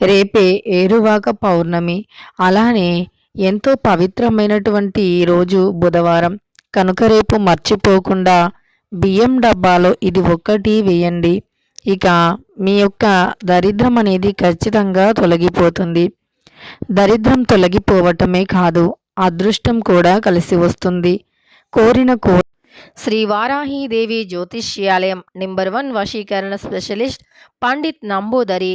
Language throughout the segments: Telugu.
రేపే ఏరువాక పౌర్ణమి. అలానే ఎంతో పవిత్రమైనటువంటి రోజు బుధవారం. కనుక రేపు మర్చిపోకుండా బియ్యం డబ్బాలో ఇది ఒక్కటి వేయండి. ఇక మీ యొక్క దరిద్రం అనేది ఖచ్చితంగా తొలగిపోతుంది. దరిద్రం తొలగిపోవటమే కాదు అదృష్టం కూడా కలిసి వస్తుంది. కోరిన కో శ్రీ వారాహీదేవి జ్యోతిష్యాలయం నెంబర్ వన్ వశీకరణ స్పెషలిస్ట్ పండిత్ నంబూదరి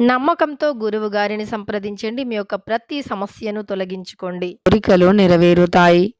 నమ్మకంతో గురువు గారిని సంప్రదించండి. మీ యొక్క ప్రతి సమస్యను తొలగించుకోండి. కోరికలు నెరవేరుతాయి.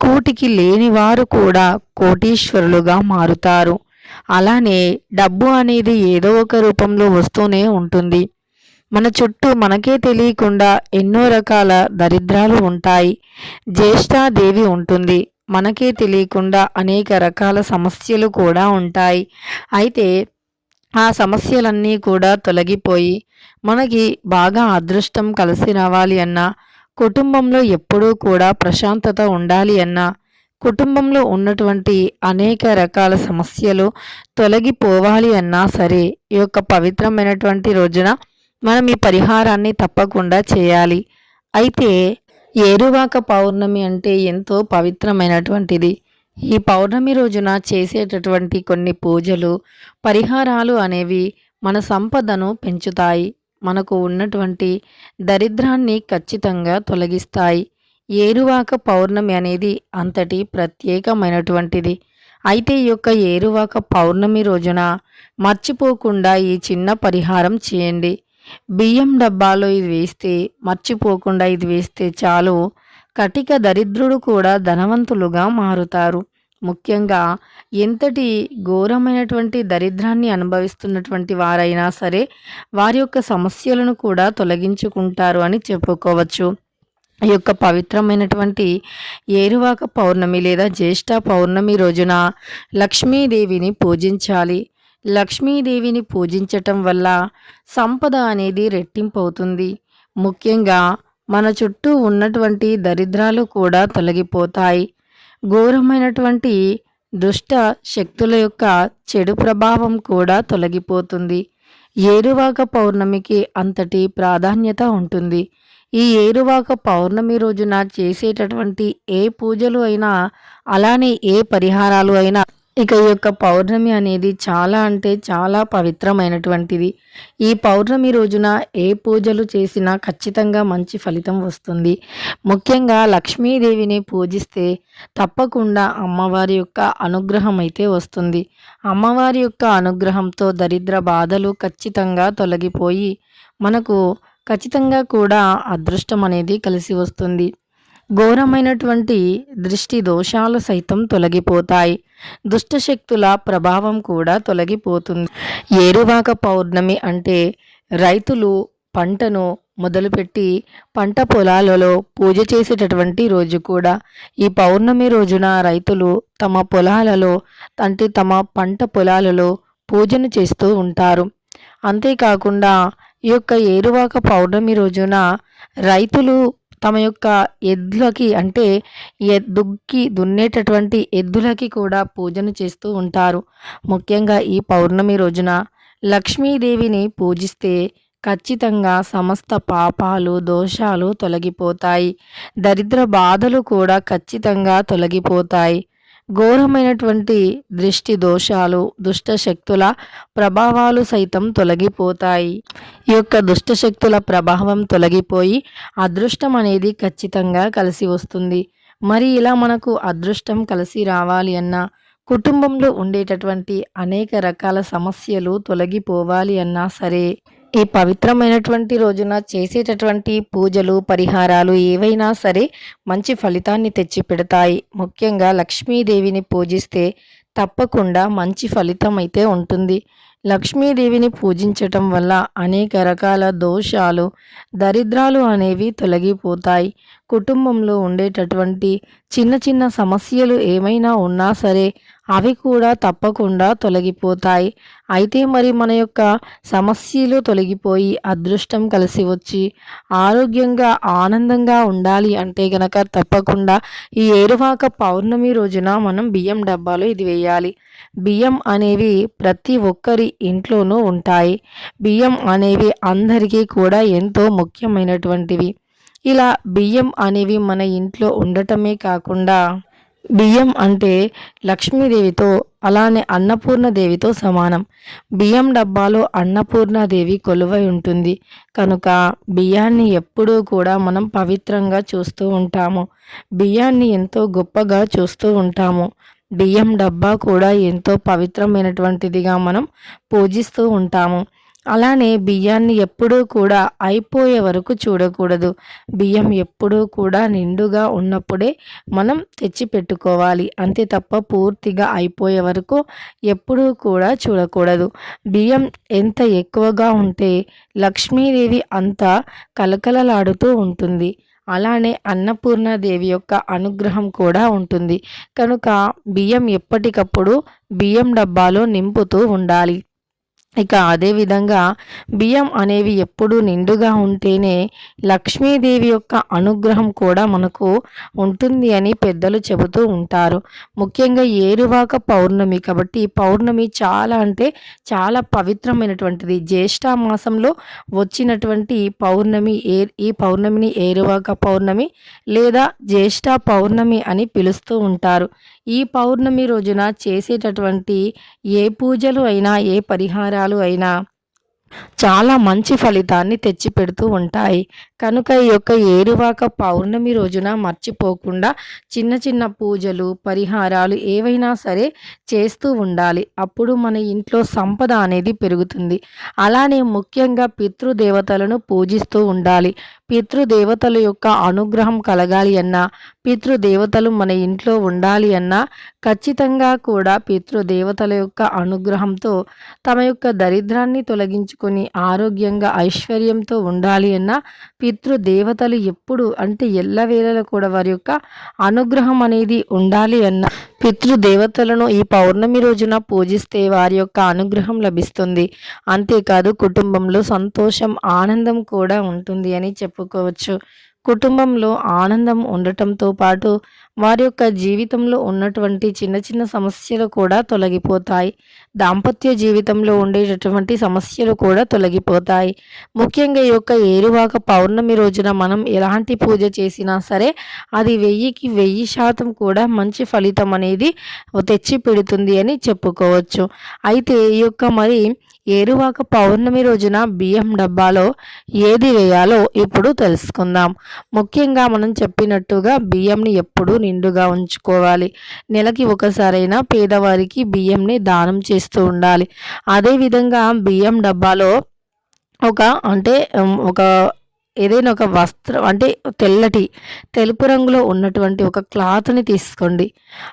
కూటికి లేని వారు కూడా కోటీశ్వరులుగా మారుతారు. అలానే డబ్బు అనేది ఏదో ఒక రూపంలో వస్తూనే ఉంటుంది. మన చుట్టూ మనకే తెలియకుండా ఎన్నో రకాల దరిద్రాలు ఉంటాయి. జ్యేష్ఠాదేవి ఉంటుంది. మనకే తెలియకుండా అనేక రకాల సమస్యలు కూడా ఉంటాయి. అయితే ఆ సమస్యలన్నీ కూడా తొలగిపోయి మనకి బాగా అదృష్టం కలిసి రావాలి అన్నా కుటుంబంలో ఎప్పుడూ కూడా ప్రశాంతత ఉండాలి అన్నా కుటుంబంలో ఉన్నటువంటి అనేక రకాల సమస్యలు తొలగిపోవాలి అన్నా సరే ఈ యొక్క పవిత్రమైనటువంటి రోజున మనం ఈ పరిహారాన్ని తప్పకుండా చేయాలి. అయితే ఏరువాక పౌర్ణమి అంటే ఎంతో పవిత్రమైనటువంటిది. ఈ పౌర్ణమి రోజున చేసేటటువంటి కొన్ని పూజలు పరిహారాలు అనేవి మన సంపదను పెంచుతాయి. మనకు ఉన్నటువంటి దరిద్రాన్ని ఖచ్చితంగా తొలగిస్తాయి. ఏరువాక పౌర్ణమి అనేది అంతటి ప్రత్యేకమైనటువంటిది. అయితే ఈ యొక్క ఏరువాక పౌర్ణమి రోజున మర్చిపోకుండా ఈ చిన్న పరిహారం చేయండి. బియ్యం డబ్బాలో ఇది వేస్తే మర్చిపోకుండా ఇది వేస్తే చాలు. కటిక దరిద్రుడు కూడా ధనవంతులుగా మారుతారు. ముఖ్యంగా ఎంతటి ఘోరమైనటువంటి దరిద్రాన్ని అనుభవిస్తున్నటువంటి వారైనా సరే వారి యొక్క సమస్యలను కూడా తొలగించుకుంటారు అని చెప్పుకోవచ్చు. ఈ యొక్క పవిత్రమైనటువంటి ఏరువాక పౌర్ణమి లేదా జ్యేష్ఠ పౌర్ణమి రోజున లక్ష్మీదేవిని పూజించాలి. లక్ష్మీదేవిని పూజించటం వల్ల సంపద అనేది రెట్టింపు అవుతుంది ముఖ్యంగా మన చుట్టూ ఉన్నటువంటి దరిద్రాలు కూడా తొలగిపోతాయి. ఘోరమైనటువంటి దుష్ట శక్తుల యొక్క చెడు ప్రభావం కూడా తొలగిపోతుంది. ఏరువాక పౌర్ణమికి అంతటి ప్రాధాన్యత ఉంటుంది. ఈ ఏరువాక పౌర్ణమి రోజున చేసేటటువంటి ఏ పూజలు అయినా అలానే ఏ పరిహారాలు అయినా ఇక ఈ యొక్క పౌర్ణమి అనేది చాలా అంటే చాలా పవిత్రమైనటువంటిది. ఈ పౌర్ణమి రోజున ఏ పూజలు చేసినా ఖచ్చితంగా మంచి ఫలితం వస్తుంది. ముఖ్యంగా లక్ష్మీదేవిని పూజిస్తే తప్పకుండా అమ్మవారి యొక్క అనుగ్రహం అయితే వస్తుంది. అమ్మవారి యొక్క అనుగ్రహంతో దరిద్ర బాధలు ఖచ్చితంగా తొలగిపోయి మనకు ఖచ్చితంగా కూడా అదృష్టం అనేది కలిసి వస్తుంది. ఘోరమైనటువంటి దృష్టి దోషాలు సైతం తొలగిపోతాయి. దుష్టశక్తుల ప్రభావం కూడా తొలగిపోతుంది. ఏరువాక పౌర్ణమి అంటే రైతులు పంటను మొదలుపెట్టి పంట పొలాలలో పూజ చేసేటటువంటి రోజు కూడా. ఈ పౌర్ణమి రోజున రైతులు తమ పొలాలలో అంటే తమ పంట పొలాలలో పూజను చేస్తూ ఉంటారు. అంతేకాకుండా ఈ యొక్క ఏరువాక పౌర్ణమి రోజున రైతులు తమ యొక్క ఎద్దులకి అంటే దుక్కి దున్నేటటువంటి ఎద్దులకి కూడా పూజను చేస్తూ ఉంటారు. ముఖ్యంగా ఈ పౌర్ణమి రోజున లక్ష్మీదేవిని పూజిస్తే ఖచ్చితంగా సమస్త పాపాలు దోషాలు తొలగిపోతాయి. దరిద్ర బాధలు కూడా ఖచ్చితంగా తొలగిపోతాయి. ఘోరమైనటువంటి దృష్టి దోషాలు దుష్ట శక్తుల ప్రభావాలు సైతం తొలగిపోతాయి. ఈ యొక్క దుష్ట శక్తుల ప్రభావం తొలగిపోయి అదృష్టం అనేది ఖచ్చితంగా కలిసి వస్తుంది. మరి ఇలా మనకు అదృష్టం కలిసి రావాలి అన్నా కుటుంబంలో ఉండేటటువంటి అనేక రకాల సమస్యలు తొలగిపోవాలి అన్నా సరే ఈ పవిత్రమైనటువంటి రోజున చేసేటటువంటి పూజలు పరిహారాలు ఏవైనా సరే మంచి ఫలితాన్ని తెచ్చి పెడతాయి. ముఖ్యంగా లక్ష్మీదేవిని పూజిస్తే తప్పకుండా మంచి ఫలితం అయితే ఉంటుంది. లక్ష్మీదేవిని పూజించటం వల్ల అనేక రకాల దోషాలు దరిద్రాలు అనేవి తొలగిపోతాయి. కుటుంబంలో ఉండేటటువంటి చిన్న చిన్న సమస్యలు ఏమైనా ఉన్నా సరే అవి కూడా తప్పకుండా తొలగిపోతాయి. అయితే మరి మన యొక్క సమస్యలు తొలగిపోయి అదృష్టం కలిసి వచ్చి ఆరోగ్యంగా ఆనందంగా ఉండాలి అంటే గనక తప్పకుండా ఈ ఏరువాక పౌర్ణమి రోజున మనం బియ్యం డబ్బాలో ఇది వేయాలి. బియ్యం అనేవి ప్రతి ఒక్కరి ఇంట్లోనూ ఉంటాయి. బియ్యం అనేవి అందరికీ కూడా ఎంతో ముఖ్యమైనటువంటివి. ఇలా బియ్యం అనేవి మన ఇంట్లో ఉండటమే కాకుండా బియ్యం అంటే లక్ష్మీదేవితో అలానే అన్నపూర్ణదేవితో సమానం. బియ్యం డబ్బాలో అన్నపూర్ణాదేవి కొలువై ఉంటుంది. కనుక బియ్యాన్ని ఎప్పుడూ కూడా మనం పవిత్రంగా చూస్తూ ఉంటాము. బియ్యాన్ని ఎంతో గొప్పగా చూస్తూ ఉంటాము. బియ్యం డబ్బా కూడా ఎంతో పవిత్రమైనటువంటిదిగా మనం పూజిస్తూ ఉంటాము. అలానే బియ్యాన్ని ఎప్పుడూ కూడా అయిపోయే వరకు చూడకూడదు. బియ్యం ఎప్పుడూ కూడా నిండుగా ఉన్నప్పుడే మనం తెచ్చి పెట్టుకోవాలి అంతే తప్ప పూర్తిగా అయిపోయే వరకు ఎప్పుడూ కూడా చూడకూడదు. బియ్యం ఎంత ఎక్కువగా ఉంటే లక్ష్మీదేవి అంత కలకలలాడుతూ ఉంటుంది. అలానే అన్నపూర్ణాదేవి యొక్క అనుగ్రహం కూడా ఉంటుంది. కనుక బియ్యం ఎప్పటికప్పుడు బియ్యం డబ్బాలో నింపుతూ ఉండాలి. ఇక అదేవిధంగా బియ్యం అనేవి ఎప్పుడూ నిండుగా ఉంటేనే లక్ష్మీదేవి యొక్క అనుగ్రహం కూడా మనకు ఉంటుంది అని పెద్దలు చెబుతూ ఉంటారు. ముఖ్యంగా ఏరువాక పౌర్ణమి కాబట్టి పౌర్ణమి చాలా అంటే చాలా పవిత్రమైనటువంటిది. జ్యేష్ఠ మాసంలో వచ్చినటువంటి పౌర్ణమి ఏ ఈ పౌర్ణమిని ఏరువాక పౌర్ణమి లేదా జ్యేష్ఠ పౌర్ణమి అని పిలుస్తూ ఉంటారు. ఈ పౌర్ణమి రోజున చేసేటటువంటి ఏ పూజలు అయినా ఏ పరిహారాలు అయినా చాలా మంచి ఫలితాన్ని తెచ్చిపెడుతూ ఉంటాయి. కనుక ఈ యొక్క ఏరువాక పౌర్ణమి రోజున మర్చిపోకుండా చిన్న చిన్న పూజలు పరిహారాలు ఏవైనా సరే చేస్తూ ఉండాలి. అప్పుడు మన ఇంట్లో సంపద అనేది పెరుగుతుంది. అలానే ముఖ్యంగా పితృదేవతలను పూజిస్తూ ఉండాలి. పితృదేవతల యొక్క అనుగ్రహం కలగాలి అన్నా పితృదేవతలు మన ఇంట్లో ఉండాలి అన్నా ఖచ్చితంగా కూడా పితృదేవతల యొక్క అనుగ్రహంతో తమ యొక్క దరిద్రాన్ని తొలగించుకొని ఆరోగ్యంగా ఐశ్వర్యంతో ఉండాలి అన్నా పితృదేవతలు ఎప్పుడు అంటే ఎల్లవేళలో కూడా వారి యొక్క అనుగ్రహం అనేది ఉండాలి అన్నా. పితృదేవతలను ఈ పౌర్ణమి రోజున పూజిస్తే వారి యొక్క అనుగ్రహం లభిస్తుంది. అంతేకాదు కుటుంబంలో సంతోషం ఆనందం కూడా ఉంటుంది అని చెప్పుకోవచ్చు. కుటుంబంలో ఆనందం ఉండటంతో పాటు వారి యొక్క జీవితంలో ఉన్నటువంటి చిన్న చిన్న సమస్యలు కూడా తొలగిపోతాయి. దాంపత్య జీవితంలో ఉండేటటువంటి సమస్యలు కూడా తొలగిపోతాయి. ముఖ్యంగా ఈ యొక్క ఏరువాక పౌర్ణమి రోజున మనం ఎలాంటి పూజ చేసినా సరే అది వెయ్యికి వెయ్యి శాతం కూడా మంచి ఫలితం అనేది తెచ్చి పెడుతుంది అని చెప్పుకోవచ్చు. అయితే ఈ యొక్క మరి ఏరువాక పౌర్ణమి రోజున బియ్యం డబ్బాలో ఏది వేయాలో ఇప్పుడు తెలుసుకుందాం. ముఖ్యంగా మనం చెప్పినట్టుగా బియ్యంని ఎప్పుడూ నిండుగా ఉంచుకోవాలి. నెలకి ఒకసారైనా పేదవారికి బియ్యంని దానం చేస్తూ ఉండాలి. అదేవిధంగా బియ్యం డబ్బాలో ఒక అంటే ఒక ఏదైనా ఒక వస్త్రం అంటే తెల్లటి తెలుపు రంగులో ఉన్నటువంటి ఒక క్లాత్ని తీసుకోండి.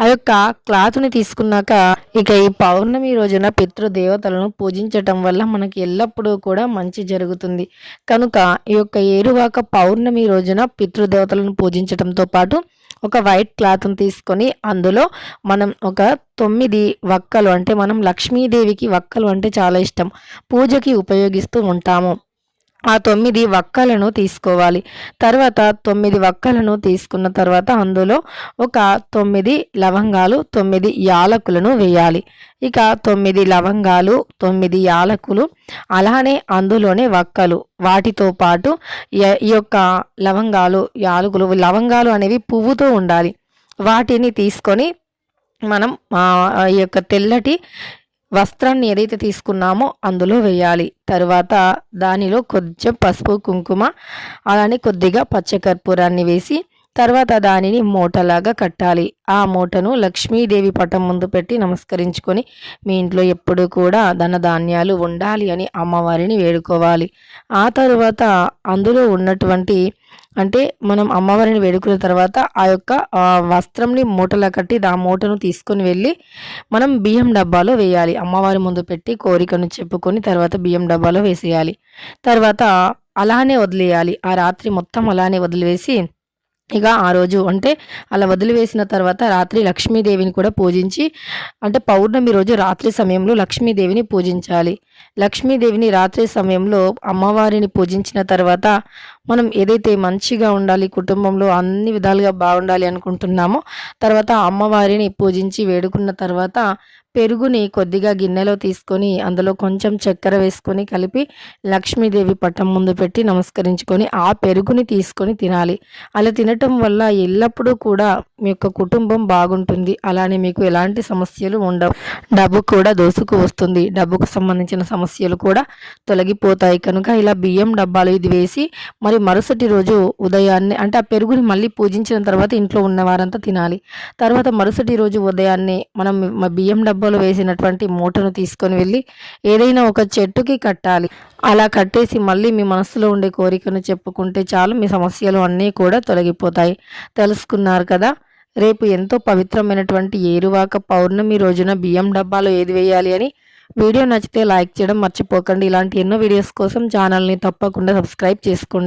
ఆ యొక్క క్లాత్ని తీసుకున్నాక ఇక ఈ పౌర్ణమి రోజున పితృదేవతలను పూజించటం వల్ల మనకి ఎల్లప్పుడూ కూడా మంచి జరుగుతుంది. కనుక ఈ యొక్క ఏరువాక పౌర్ణమి రోజున పితృదేవతలను పూజించటంతో పాటు ఒక వైట్ క్లాత్ని తీసుకొని అందులో మనం ఒక తొమ్మిది వక్కలు అంటే మనం లక్ష్మీదేవికి వక్కలు అంటే చాలా ఇష్టం. పూజకి ఉపయోగిస్తూ ఉంటాము. ఆ తొమ్మిది వక్కలను తీసుకోవాలి. తర్వాత తొమ్మిది వక్కలను తీసుకున్న తర్వాత అందులో ఒక తొమ్మిది లవంగాలు తొమ్మిది యాలకులను వేయాలి. ఇక తొమ్మిది లవంగాలు తొమ్మిది యాలకులు అలానే అందులోనే వక్కలు. వాటితో పాటు ఈ యొక్క లవంగాలు యాలకులు లవంగాలు అనేవి పువ్వుతో ఉండాలి. వాటిని తీసుకొని మనం ఈ యొక్క తెల్లటి వస్త్రాన్ని ఏదైతే తీసుకున్నామో అందులో వేయాలి. తర్వాత దానిలో కొంచెం పసుపు కుంకుమ అలానే కొద్దిగా పచ్చకర్పూరాన్ని వేసి తర్వాత దానిని మూటలాగా కట్టాలి. ఆ మూటను లక్ష్మీదేవి పటం ముందు పెట్టి నమస్కరించుకొని మీ ఇంట్లో ఎప్పుడు కూడా ధనధాన్యాలు ఉండాలి అని అమ్మవారిని వేడుకోవాలి. ఆ తరువాత అందులో ఉన్నటువంటి అంటే మనం అమ్మవారిని వేడుకున్న తర్వాత ఆ యొక్క వస్త్రంని మూటలా కట్టి ఆ మూటను తీసుకొని వెళ్ళి మనం బియ్యం డబ్బాలో వేయాలి. అమ్మవారి ముందు పెట్టి కోరికను చెప్పుకొని తర్వాత బియ్యం డబ్బాలో వేసేయాలి. తర్వాత అలానే వదిలేయాలి. ఆ రాత్రి మొత్తం అలానే వదిలివేసి ఇక ఆ రోజు అంటే అలా వదిలివేసిన తర్వాత రాత్రి లక్ష్మీదేవిని కూడా పూజించి అంటే పౌర్ణమి రోజు రాత్రి సమయంలో లక్ష్మీదేవిని పూజించాలి. లక్ష్మీదేవిని రాత్రి సమయంలో అమ్మవారిని పూజించిన తర్వాత మనం ఏదైతే మంచిగా ఉండాలి కుటుంబంలో అన్ని విధాలుగా బాగుండాలి అనుకుంటున్నామో తర్వాత అమ్మవారిని పూజించి వేడుకున్న తర్వాత పెరుగుని కొద్దిగా గిన్నెలో తీసుకొని అందులో కొంచెం చక్కెర వేసుకొని కలిపి లక్ష్మీదేవి పట్టం ముందు పెట్టి నమస్కరించుకొని ఆ పెరుగుని తీసుకొని తినాలి. అలా తినటం వల్ల ఎల్లప్పుడూ కూడా మీ యొక్క కుటుంబం బాగుంటుంది. అలానే మీకు ఎలాంటి సమస్యలు ఉండవు. డబ్బు కూడా దోసుకు వస్తుంది. డబ్బుకు సంబంధించిన సమస్యలు కూడా తొలగిపోతాయి. కనుక ఇలా బియ్యం డబ్బాలు ఇది వేసి మరి మరుసటి రోజు ఉదయాన్నే అంటే ఆ పెరుగుని మళ్ళీ పూజించిన తర్వాత ఇంట్లో ఉన్నవారంతా తినాలి. తర్వాత మరుసటి రోజు ఉదయాన్నే మనం బియ్యం బియ్యం డబ్బాలో వేసినటువంటి మూటను తీసుకొని వెళ్ళి ఏదైనా ఒక చెట్టుకి కట్టాలి. అలా కట్టేసి మళ్ళీ మీ మనసులో ఉండే కోరికను చెప్పుకుంటే చాలు మీ సమస్యలు అన్నీ కూడా తొలగిపోతాయి. తెలుసుకున్నారు కదా? రేపు ఎంతో పవిత్రమైనటువంటి ఏరువాక పౌర్ణమి రోజున బియ్యం డబ్బాలో ఏది వేయాలి అని వీడియో నచ్చితే లైక్ చేయడం మర్చిపోకండి. ఇలాంటి ఎన్నో వీడియోస్ కోసం ఛానల్ని తప్పకుండా సబ్స్క్రైబ్ చేసుకోండి.